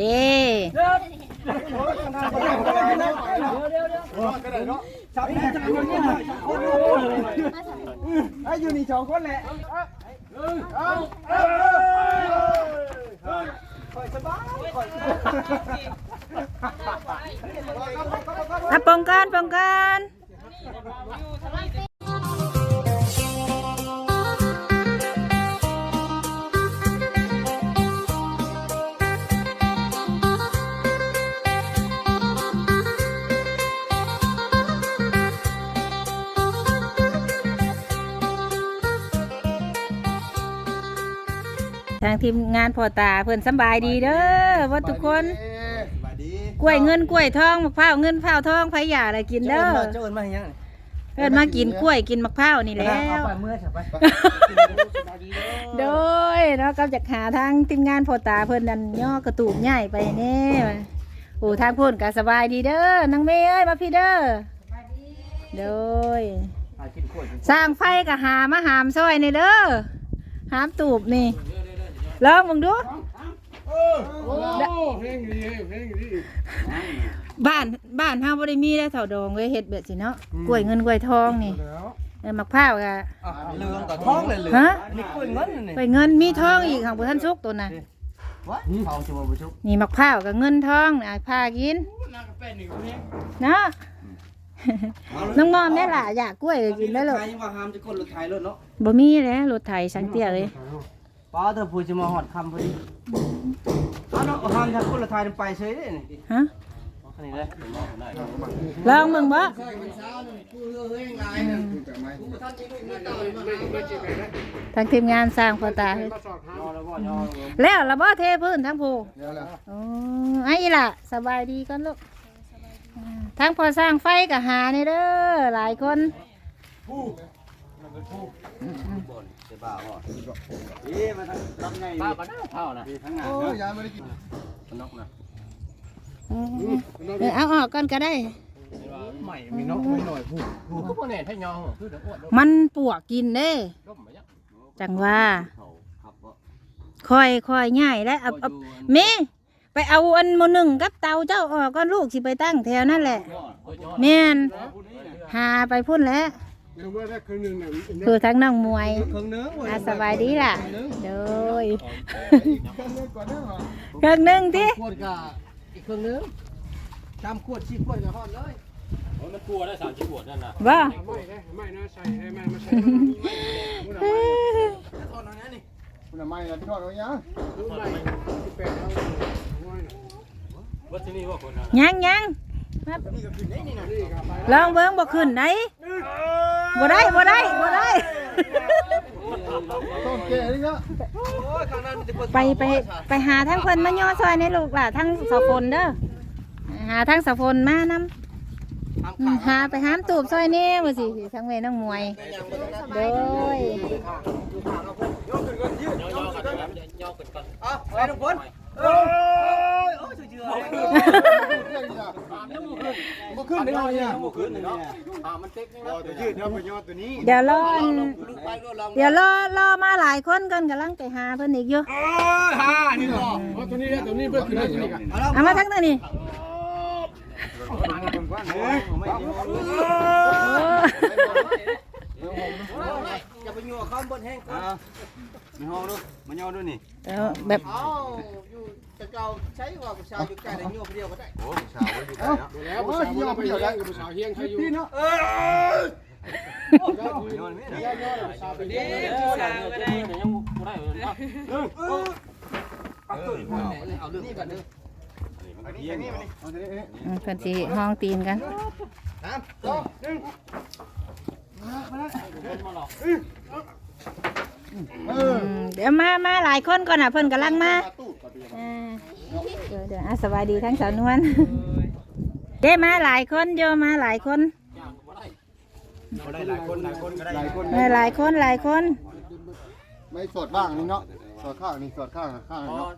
เด้ไอ้อยู่นี่สองคนแหละอะป้องกันป้องกัน ทางทีมงานพ่อตาเพิ่นสำบายดีเด้อว่าทุกคนสบายดีกล้วยเงินกล้วยทองมะพร้าวเงินมะพร้าวทองไผอยากอะไรกินเด้อเจ้าเอิญมาอย่างเพิ่นมากินกล้วยกินมะพร้าวนี่แหล้วไปเมื่อใช่ปะโดยเนาะก็จะหาทางทีมงานพ่อตาเพิ่นนั่นย่อกระตูบใหญ่ไปแน่โอ้ทางพุ่นก็สบายดีเด้อนางเมย์เอ้ยมาพี่เด้อโดยกินขวดสร้างไฟก็หามาหามซอยนี่เด้อหามตูบนี่ ลองมึงดูโอ้เพลงดีเพลงดีบ้านบ้านเฮาบ่ได้มีได้เท่าดองเว้ยเฮ็ดแบบสิเนาะกล้วยเงินกล้วยทองนี่แล้วเออมะพร้าวก็เรื่องต่อท้องเลยเลยฮะนี่กล้วยเงินนี่กล้วยเงินมีทองอีกของบ่ทันสุกตัวน่ะวะทองจะมาบุชุกนี่มะพร้าวกับเงินทองน่ะพากินน่าจะเป็นหนึ่งเพลงเนาะน้องมอมแม่ล่ะอยากกล้วยก็กินได้หรอกใครว่าห้ามจะกดรถไถรถเนาะบ่มีแล้วรถไถสังเตี้ยเลย ป้าเธอพูดจะมาหอดคำพอดีเอาเนาะห้ามจะกดรถไถไปเฉยเลยนี่ฮะนี่เลยลองมึงบ่ไม่จีบเลยนะทางทีมงานสร้างพ่อตาเฮ็ดมาสอบถามแล้วละบ่เทพื้นทั้งผู้โอ้ไอ้ล่ะ สบายดีก่อนลูกอ่าทางพอสร้างไฟก็หานี่เด้อหลายคน บ้าบ่นี่มาทางลำไงบ้าบ้าเท่านะทั้งงานโอ้ยยายไม่ได้กินนกนะอืมเออเอาออกก่อนก็ได้ ใหม่มีนกไม่หน่อยผู้ผู้ก็เน่ให้ยองมันปวกกินเด้จังว่าคอยคอยง่ายแล้วเอาเอาเมไปเอาอันโมหนึ่งกับเตาเจ้าออกก็ลูกสิไปตั้งแถวนั่นแหละแม่นหาไปพุ่นแล้ว เดี๋ยวเมื่อได้คืนหนึ่งเนี่ยคือทั้งน้องมวยเครื่องนึงอาสบายดีล่ะ โดยเครื่องหนึ่งที่ขวดกับอีกเครื่องนึงจำขวดชีขวดกับฮอดเลยมันกลัวได้สามชิ้นบวชนั่นน่ะว่าไม่ได้ไม่นะใส่ให้แม่มาใส่ทอดเอาเนี้ยนี่คุณไม่ละทอดเอายังคือไม่ที่เป็นเอาง่ายวัดที่นี่ว่าคนน่ะยังยังมานี่ก็ขึ้นได้นี่นะนี่ครับไปลองเบิ้งบ่ขึ้นไหน บ่ได้บ่ได้บ่ได้ ต้องแก่นี่ก็โอ้ยข้างนั้นมันจะเปิดไปไปไปหาทั้งเพิ่นมาย่อซอยในลูกล่ะทั้งสะพนเด้อหาทั้งสะพนมานำทำอืมขาหาไปหามตูบซอยแนี่มาสิทั้งเวน้องมวยโดยย่อขึ้นก่อนยืดย่อๆกันนะครับย่อๆกันก่อนอะไปทุกคนโอ้ยโอ้ยเชื่อเลย มา ขึ้นได้ไงเนี่ยขึ้นเนาะอ่ามันเต็กนี่นะตัวยืดเท่ากับยอดตัวนี้เดี๋ยวรออันลูกไปก็ลองเดี๋ยวรอรอมาหลายคนกันกำลังไปหาเพิ่นอีกอยู่โอ้ยฮ่านี่ก็ตัวนี้ตัวนี้เพิ่งขึ้นได้ตัวนี้กันเอามาทั้งนั้นนี่อย่า ไปยัวข้ามบนแห้งอ่าไม่ห้องดูมาย่อดูนี่เออแบบเอาอยู่แต่เก่าใช้ว่าผู้ชายอยู่ใกล้ได้ยัวเดียวก็ได้ โอ้สาวอยู่ไกลเนาะแล้วผู้สาวเราไปเลี้ยงกับผู้สาวเฮียงใครอยู่พี่เนาะเออย่อนี่นะย่อๆสาวไปเลี้ยงเดี๋ยวผู้สาวก็ได้เดี๋ยวยังบ่ได้เลยนะเอาเรื่องนี้ก่อนเด้อมันเยี่ยมเนาะอืมเพิ่นสิห้องตีนกันสามสองหนึ่งอืม เดี๋ยวมามาหลายคนก่อนน่ะเพิ่นกำลังมาอ่าเดี๋ยวเดี๋ยวอะสบายดีทั้งสาวนวลเด้มาหลายคนโยมาหลายคนเขาได้หลายคนหลายคนก็ได้หลายคนเออหลายคนหลายคน ไม่สดบ้างนี่เนาะสดข้างนี่สดข้างข้างพอเนาะ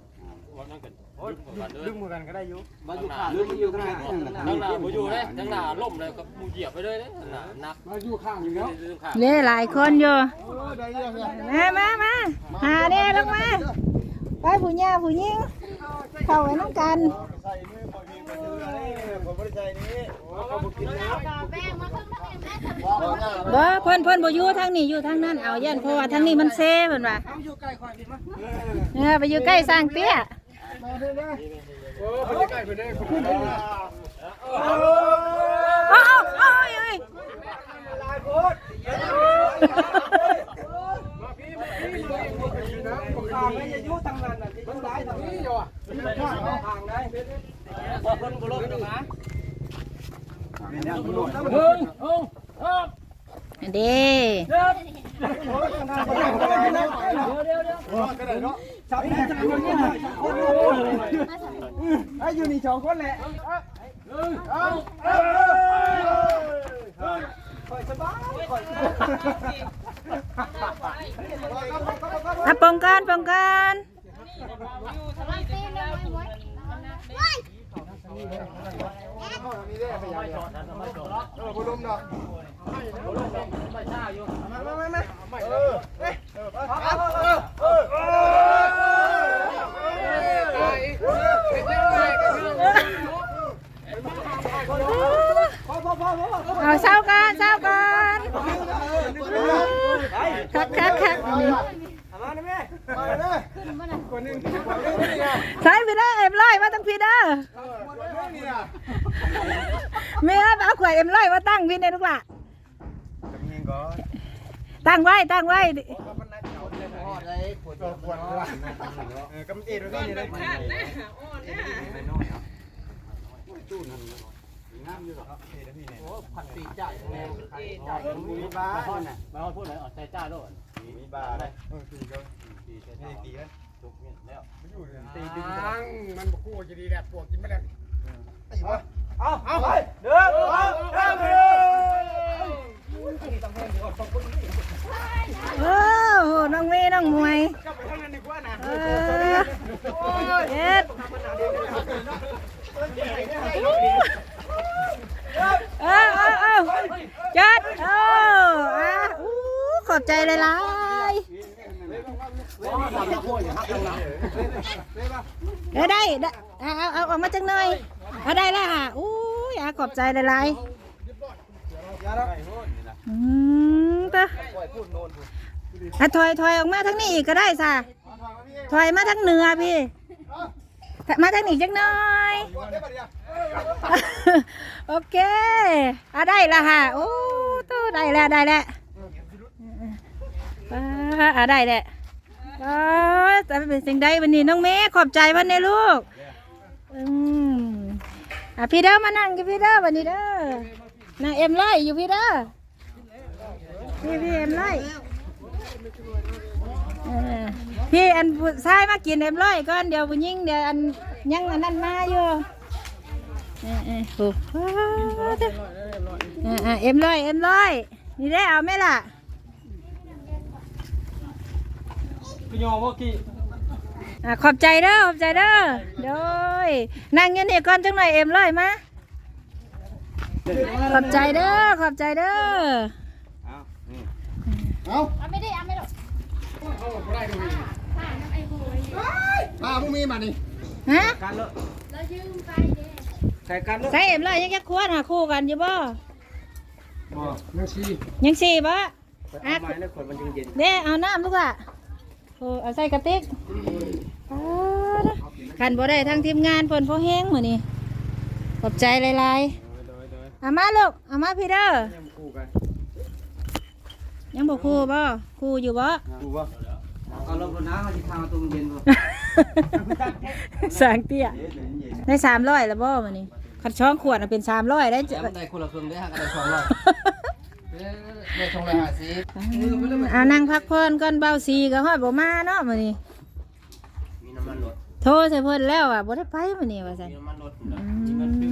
วันนั้นกันโอ้ยก่อนเลยดึงมือกันก็ได้อยู่มาอยู่ข้างลืมอยู่ข้างหน้าทั้งหน้าบ่อยู่เลยทั้งหน้าล่มเลยก็มูเหยียบไปเลยเด้หน้าหนักมาอยู่ข้างอยู่แล้วลืมข้างเด้หลายคนโยได้เรื่องเนี่ยมามามาหาเด้ลงมาไปผู้หญิงผู้หญิงไปข้าวไว้น้ำกันใส่มือพอดีไปซื้ออะไรผมไม่ได้ใส่นี้เขาบอกกินแล้วบ่เพิ่นเพิ่นบ่อยู่ทางนี้อยู่ทางนั้นเอายันเพราะว่าทางนี้มันเซ่เพิ่นว่าเอาอยู่ใกล้ข่อยพี่มาเออไปอยู่ใกล้สร้างเตี้ยมา เด้อนะ โอ้ไปใกล้ไปได้ขอบคุณเลย เอาเอาเอาเอ้ย ลายโพดข้าไม่จะอยู่ทางนั้นน่ะที่ได้ทางนี้อยู่อ่ะทางได้บอกเพิ่นบ่ลบดอกนะ เฮ้ยเฮ้ย อันเด้ จับได้จับคนนี้ไ อ้อยู่นี่สองคนแหละข่อยสบายข่อยอะป้องกันป้องกันเออบ่ลมดอก เอาเศร้ากันเศร้ากันคักคักคักนี่มาได้ไหมมาเด้อคนนึงคนนึงนี่อะใช้พี่เด้เอ็มร้อยมาตั้งพี่เด้อคนนึงนี่อะแม่เอาขวดเอ็มร้อยมาตั้งพี่ในลูกหลักตั้งไว้ตั้งไว้ก็ปวดเลย เออกำเอ็ดไว้นี่เลยผัดปีจ่ายแน่จ่ายมีบ้ามาพ่อน่ะมาพ่อพูดหน่อยอ๋อใส่จ้าด้วยมีบ้าเลยเออตีกันตีกันไม่ได้ตีกันจุกเนี่ยแล้วตีดึงตั้งมันบ่คู่จะดีแหละปวดกินไม่ได้ตีวะ เอาเอาไปเด้อเอาเด้อเด้อ โอ้โหน้องเมย์น้องมวย กลับไปทางนั้นดีกว่านะ เออเอ็ดเออเออเออจัดเอออะอู้ขอบใจหลายๆเดี๋ยวได้ได้เอาเอาเอาออกมาจังหน่อยเอาได้แล้วค่ะอู้ยอะขอบใจ หลายๆอืมตะอะถอยถอยออกมาทั้งนี้อีกก็ได้สะถอยมาทั้งเหนือพี่ มาทางนี้จังหน่อย โอเคอะได้ละค่ะ โอ้ตู้ได้แล้วได้แล้วอะได้แล้วอ่าแต่เป็นสิ่งใดวันนี้น้องเมย์ขอบใจวันนี้ลูก อืม อะพี่เด้อมานั่งกับพี่เด้อวันนี้เด้อนางเอ็มไล่อยู่พี่เด้อพี่พี่เอ็มไล่เออพี่อันชายมากินเอ็มไล่ก่อนเดี๋ยวผู้หญิงเดี๋ยวอันยังอันนั้นมาอยู่เออเออโอ้โหอ่าอ่าเอ็มร้อยเอ็มร้อยนี่ได้เอาไหมล่ะ พี่ยอมว่ากี่ อ่าขอบใจเด้อขอบใจเด้อโดยนั่งเงี้ยนี่ก่อนจังหน่อยเอ็มร้อยมาขอบใจเด้อขอบใจเด้อเอาเอาไม่ได้เอาไม่ได้มาพวกมีมานี่ฮะการเลอะเรายืมไปเด้ใส่การเลอะใส่เอ็มร้อยยังจะควรหาคู่กันอยู่บ่บ่นังชียังสี่บ่อาไม้แล้วขวดมันยังเย็นเด้เอาน้ำลูกอะโอ้เอาใส่กระติก ด้อขันบ่ได้ทางทีมงานเพิ่นพอแห้งมื้อนี้ขอบใจหลายๆเอามาลูกเอามาพี่เด้อยังคู่กันยังบอกครูบ่ครูอยู่บ่คู่ป่ะเอาลงน้ำมาที่ทางตัวมันเย็นป่ะสางเตี้ยได้สามร้อยแล้วบ่มันนี่ขัดช่องขวดน่ะเป็นสามร้อยได้จะได้คนละครึ่งได้ห่างกันสองร้อยได้สองร้อยห้าสิบเอานั่งพักผ่อนก่อนเบาสีก็ฮอดบ่มาเนาะมื้อนี้มีน้ำมันรถ โทรใส่เพิ่นแล้วอะบ่ได้ไปมื้อนี้ว่าซั่น มีน้ำมันรถอืมีเงินม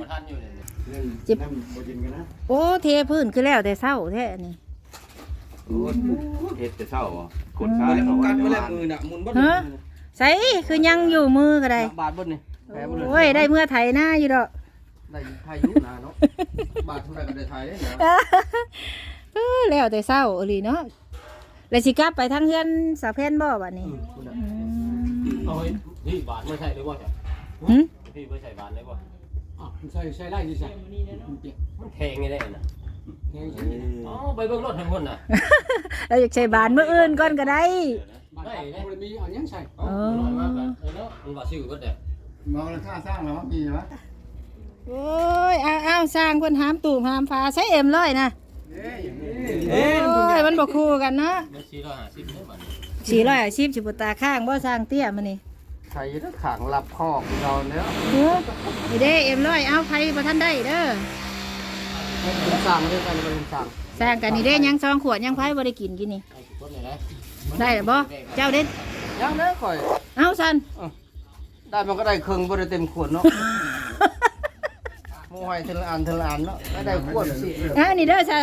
มาทันอยู่เนี่ยจิบบ่กินกันนะโอ้เทพื้นคือแล้วแต่เช้าแท้นี่เฮ็ดจะเศร้าอะกดกัขายนเอากัไว้นในเมื่อไรบ้านมือน่ะมุนบดฮะ ใส่คือยังอยู่มือก็ได้บาทบดนี่แผลบดเลยโอ้ยได้เมื่อไถหน้าอยู่ดอก ได้พายุนาเนาะบาทเท่าไหร่ก็ได้ไทยได้เนาะเออแล้วแต่เศร้าอีหลีเนาะ แล้วสิกลับไปทางเฮือนสาวเพนบ่บัดนี้อืมเอาเฮ้ยนี่บาทไม่ใช่เลยบ่ใช่หึพี่ไม่ใช่บาทเลยบ่อะใส่ใส่ได้ดิใส่มันแพงไงได้น่ะแห้งใส่อ๋อไปเบิ่งรถทั้งคนน่ะเราอยากใช้บานมื้ออื่นก่อนก็ได้บ้านเราบ่ได้มีอันยังใส่เออน้อยมากเลยเนาะมันว่าชื่อเบิดเด้มองราคาสร้างแล้วมีวะโอ้ยอ้าวอ้าวสร้างเพิ่นหามตูมหามฟ้าใช้เอ็มร้อยนะเอ๊ะ โอ้ยมันบ่คู่กันเนาะมัน450เด้อบัดนี้สี่ร้อยอาชีพสิบตาข้างบ่สร้างเตี้ยมันนี่ใครจะขังรับคอกเราเนี้ยเฮ้นี่เด้เอ็มร้อยเอาไผบ่ทันได้เด้อเป็นสั่งด้วยกันเป็นสั่งสร้างกันนี่เด้ยังซองขวดยังไผบ่ได้กินกินนี่เอาสิคนนี่นะได้หรือบ่เจ้าเด้นยังเด้อข่อย เอาซันได้มันก็ได้เครื่องบ่ได้เต็มขวดเนาะ มูให้ทีละอันทีละอันเนาะไม่ได้ขวดสิอะนี่เด้อซะ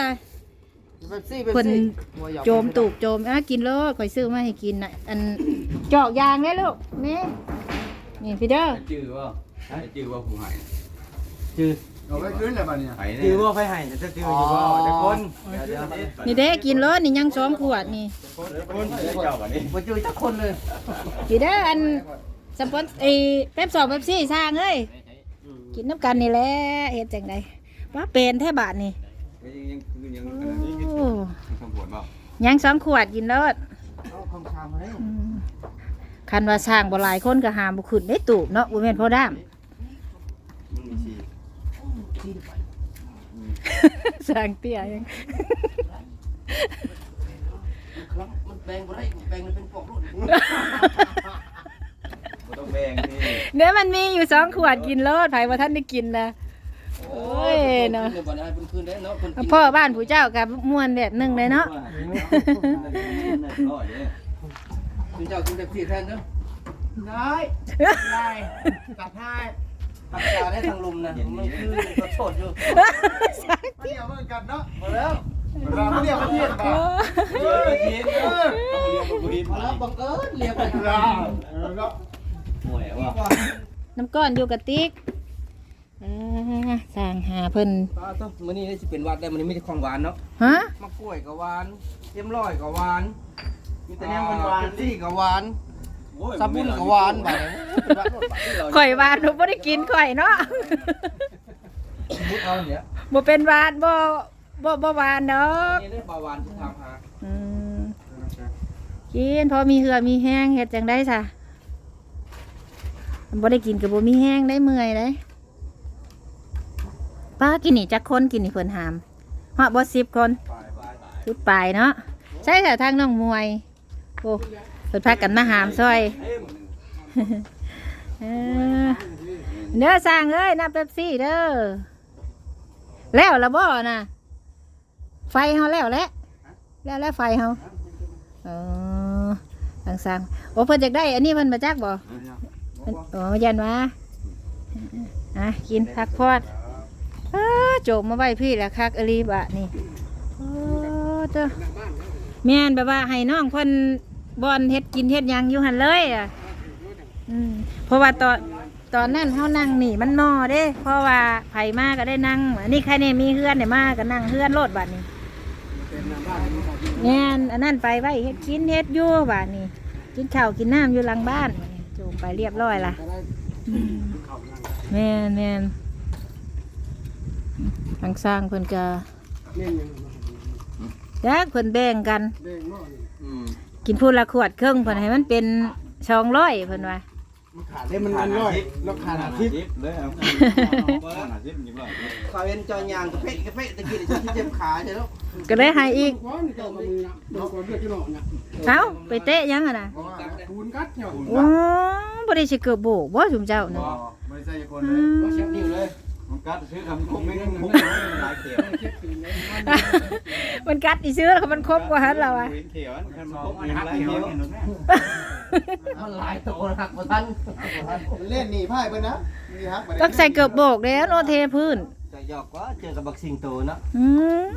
เป๊ปซี่เป๊ปเพิ่นซี่โจมตูบโจมอะกินโลดข่อยซื้อมาให้กินน่ะอันจอกยางเด้ลูกนี่นี่พี่เด้อจื้อว่าจื้อว่าผู้หายจือเอาไว้คืนเลยบ้านเนี่ยไผ่จืเนี่อยว่าไปให้จะจืออยู่บ่แต่คนนี่เด้กินโลดนี่ยังสองขวดนี่คนเจ้าวันนี้บ่จือจักคนเลยพี่เด้ออันสปอนไอ้เป๊ปสองเป๊ปซี่สร้างเอ้ย กินน้ำกันนี่แหละเฮ็ดจังไดว่าเป็นแท้บาทนี่ยังคือยังโอ้คำผวนเปล่ายังสองขวดกินโลดเอาคำชามมาได้อืมคันว่าสร้างบ่หลายคนก็หามบ่ขึ้นได้ตูบเนาะบ่แม่นพ่อด้ามมันมีชีสร้างเตี้ยยังครับมันแปลงบ่ได้แปลงมันเป็นปอกรุ่นต้องแบ่งที่ เดี๋ยวมันมีอยู่สองขวดกินโลดไผว่าท่านได้กินนะโอ้ยเนาะบ่ได้เป็นคืนได้เนาะเพิ่นกินพ่อบ้านผู้เจ้ากับม่วนแบบหนึงเลยเนาะคุณเจ้ากินเป๊ปซี่แทนเด้อได้ได้ตัดให้ตัดจาได้ทางลมนะมันคือขอโทษอยู่สร้างเที่ยวเหมือนกันเนาะมาแล้วเราเที่ยวประเทศบ้าโอ้เยอะเยอะต้องเรียกบุรีมาแล้วบังเอิญเรียกไปเราเรา ห่วยว่าน้ำก้อนอยู่กับติ๊กอ่าสร้างหาเพิ่นป้าต้องมื้อนี้สิเป็นวัดได้มื้อนี้มีแต่ของหวานเนาะฮะมะกล้วยก็หวานเทียมร้อยก็หวานมีแต่แนวหวานซี่ก็หวานซับบุญก็หวานบัดนี้เป็นวัดโลดบัดนี้เราข่อยหวานหนูบ่ได้กินข่อยเนาะบุญเอาเนี่ยบ่เป็นหวานบ่บ่บ่หวานดอกนี่ได้เบาหวานที่ทำหาอืมกินพอมีเหือมีแห้งเฮ็ดจังได้ซะ บ่ได้กินก็บ่มีแห้งได้เมื่อยได้ป้ากินนี่จักคนกินนี่เพิ่นหามฮอดบ่10คนสุดปลายเนาะใช่ค่ะทางน้องมวยโอ้เพิ่นพากันมาหามซอยเออเด้อสร้างเอ้ยน้ำเป๊ปซี่เด้อแล้วละบ่น่ะ ไฟเฮาแล้วแหละแล้วแล้วไฟเฮาเออทางสร้างโอ้เพิ่นอยากได้ อันนี้เพิ่นมาจักบ่ เพิ่นโอ้ยันว่าอะกินพักพอดออโจมมาไว้พี่และคักอลีบะนี่โอ้เจ้าแม่นแบบว่าให้น้องเพิ่นบอนเฮ็ดกินเฮ็ดยังอยู่หันเลยอะเพราะว่าตอนตอนนั้นเฮานั่งหนีมันนอเด้ เพราะว่าไผ่มากก็ได้นั่งอันนี้ใครเนี่ยมีเฮือนเนี่ยมากก็นั่งเฮือนโลดบัดนี้แม่นอันนั้นไปไว้เฮ็ดกินเฮ็ดยู่บ้านนี้กินข้าวกินน้ำอยู่หลังบ้าน ไปเรียบร้อยละอืมแม่นแม่นทางสร้างเพิ่นก็เล่นยังจักเพิ่นแบ่งกันเด้งเนาะอืมกินพูดละขวดครึ่งเพิ่นให้มันเป็นสองร้อยเพิ่นว่า ขาดได้มันมันร้อยเราขาดอาทิตย์เลยเอาขาดอาทิตย์ยิ้มเลยเขาเห็นจอยางกระเป๊ะกระเป๊ะตะกี้ที่เจ็บขาใช่แล้วก็เลยให้อีกก้อนเจ้ามามือนะเราก็เลือกที่หนอนนะเอ้าไปเตะยังอะนะเพราะว่าคูณกัดเนาะโอ้บ่ได้สิเกือบโบกบ่ชุมเจ้าน่ะไม่ใช่คนอืเลยมก็เช็ดนิ้วเลยมันกัดซื้อคำคงไม่คงหลายเขียวเช็ดตีนเลยมันกัดอีซื้อแล้วมันครบกว่าหันแล้วอะเขียวมันคงหลายเขียว มันหลายตัวหักบ่ทันเล่นหนีพ่ายไปนะนี่ครับต้องใส่เกือบโบกแล้วโนเทพื้น จะหยอกก็เจอกับบักสิงโตเนาะอืม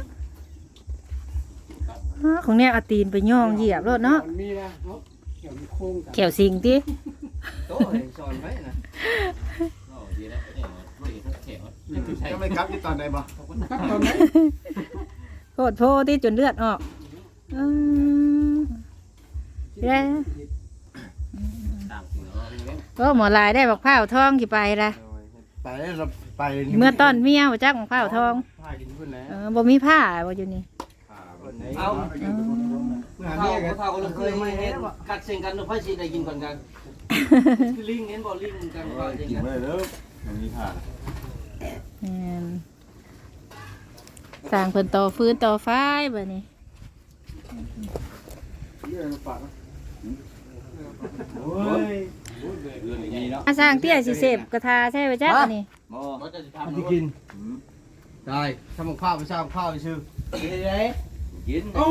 อ้าของเนี่ยเอาตีนไปย่องเหยียบรถเนาะมีนะเนาะเกี่ยวมีโค้งกันแขวสิงติโตเห็นสอนไว้นะดีแล้วเนี่ยไม่เห็นแขวนี่คือใช่จะไม่ครับที่ตอนไหนบ่ครับตอนไหนโคตรโพที่จนเลือดออกอืมเด้อ โอ้หมอลายได้บักพร้าวทองกี่ไปละไปเราไปเมื่อต้นเมียวจักบักพร้าวทองพากินพุ่นแล้วเออบ่มีผ้าบ่อยู่นี่เอาหาข้าเมีวยกันข้าวก็เคยไม่เห็นกัดเสียงกันไฟสีได้กินก่อนกันคือลิงเห็นบ่ลิงกันข้าวเสียงกินกันไปแล้วมันมีผ่าแม่นสร้างเพิ่นต่อฟื้นต่อไฟบัดนี้เรื่องปากโอ้ยเรื่ องอย่างนี้เนาะอาสร้างเตี้ยสิเสพกระทาใช่ป่ะจ๊ะอันนี้บ่เขาจะมันทำจะกินได้ทำข้าวไปสร้างข้าวไปซื้อเฮ้ยกินโอ้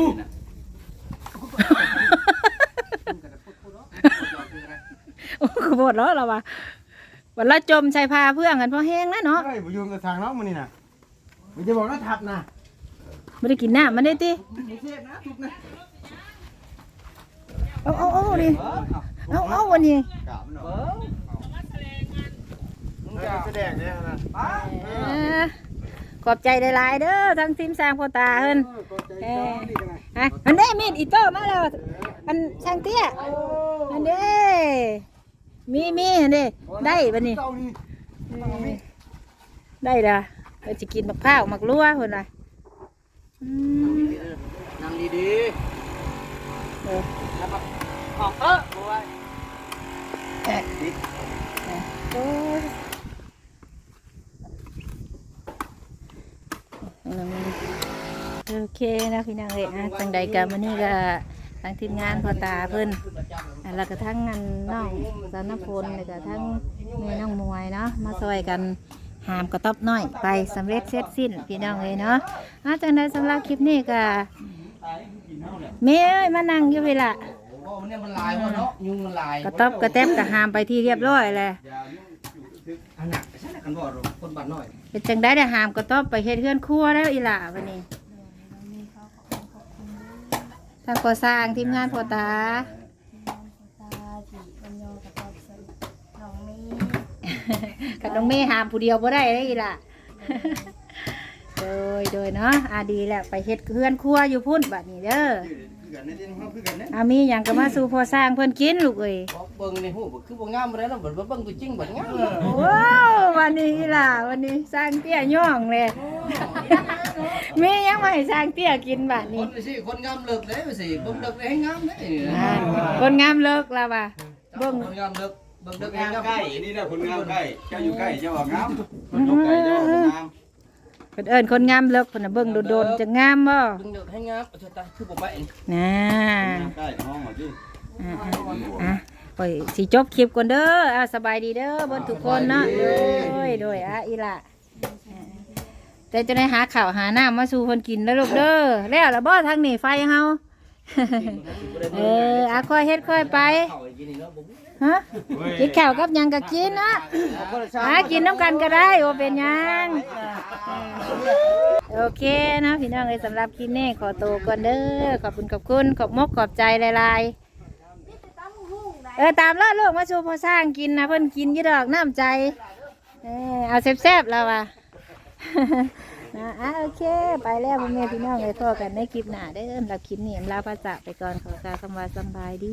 ขบดแล้วเราว่าวันละจมใส่ผ้าเพื่องกันเพราะแห้งแล้วเนาะเฮ้ยบุญยงกับทางน้องมันนี่นะมันจะบอกว่าทับนะไม่ได้กินน้ำมันได้ติไม่เทพนะทุกนะเอาเอาเอาดิ เอาเอาวันนี้กะมันเนาะมึงจะแสดงเนี่ยนะเออขอบใจหลายๆเด้อทั้งทีมสร้างพ่อตาเพิ่นเอออะอันนี้มีดอีโต้มาแล้ว อันช่างเตี้ยอันนี้มีมีอันนี้ได้บัดนี้เจ้านี่ได้ละเราจะกินมะพร้าวมักลัวคนละอืม นั่งดี เออ ๆแล้วมาขอบเออบอกว่า โอ้ยโอ เคนะพี่นางเอกนะจังใดกันวันนี้ก็ทางทีมงานพอตาเพิ่นอะแล้วก็ทั้งนันน้องสานพลแล้วก็ทั้งแม่น้องมวยเนาะมาซอยกันหามกระต๊อบน้อยไปสำเร็จเสร็จสิ้นพี่น้องเลยเนาะอะจังใดสำหรับคลิปนี้ก็เมย์มานั่งอยู่เวลากระต๊อบกระแตบกระหามไปที่เรียบร้อยแล้วอันหนักใช่ไหมกันบ่หรอคนบ้านน้อยเป็นจังได้ได้หามกระต๊อบไปเฮ็ดเฮือนครัวแล้วอีหล่าวันนี้ ทางก่อสร้างทีมงานพอตา ตาจีบันโยกับตอบสนน้องมีกับน้องเมย์หามผู้เดียวบ่ได้เลยล่ะ โดยโดยเนาะอาดีแหละไปเฮ็ดเฮือนครัวอยู่พุ่นบัดนี้เด้อคือ กันนี่ที่เขาคือกันเนี่ยอามีหยังก็มาสู่พอสร้างเพิ่นกินลูกเอ้ยบอกเบิ่งในหูบ่คือบ่งามบ่ได้แล้วบ่เบิ่งตัวจริงบ่งามว้าววันนี้อีหล่ะวันนี้สร้างเตี้ยย่องเลยมีหยังมาให้สร้างเตี้ยกินบัดคนี้นสิคนงามเลิกเลยสิเบิ่งเลิกให้งามเด้อ่าคนงามเลิกแล้วว่ะเบิ่งคนงามเลิกเบิ่งเลิกให้งามใกล้นี่แหละคนงามใกล้เจ้าอยู่ใกล้เจ้าว่างามคนอยู่ใกล้เจ้าว่างาม เพิ่นเอิ้นคนงามเลิกเพิ่นน่ะเบิ่งโดนๆจะงามบ่เบิ่งเลิกให้งามเถอะตาคือบ่ไปน่าใกล้ห้องมาดิอ่าอะปล่อยสิจบคลิปก่อนเด้ออ่าสบายดีเด้อเบ่ทุกคนเนาะโดยโดยอะอีหล่ะอ่าแต่จะได้หาข้าวหาน้ำมาสู่เพิ่นกินเด้อลูกเด้อแล้วล่ะบ่ทางนี้ไฟเฮาเอออะค่อยเฮ็ดค่อยไป เข้าไปกินนี่เนาะบ่ฮะกินข้าวกับหยังก็กินนะหากินน้ำกันก็ได้ว่าเป็นหยังโอเคนะพี่น้องเลยสำหรับคลิปนี้ขอตัวก่อนเด้อขอบคุณขอบคุณขอบมกขอบใจหลายๆเออตามล่าลูกมาชูพอสร้างกินนะเพิ่นกินอยี่ดอกน้ำใจเออเอาแซ่บๆแล้วว่ะนะอะโอเค ไปแล้วพ่อแม่พี่น้องเลยพอกันในคลิปหน้าเด้อเราคลิปนี้ลาภาษาไปก่อนขอกล่าวคำว่าสำบายดี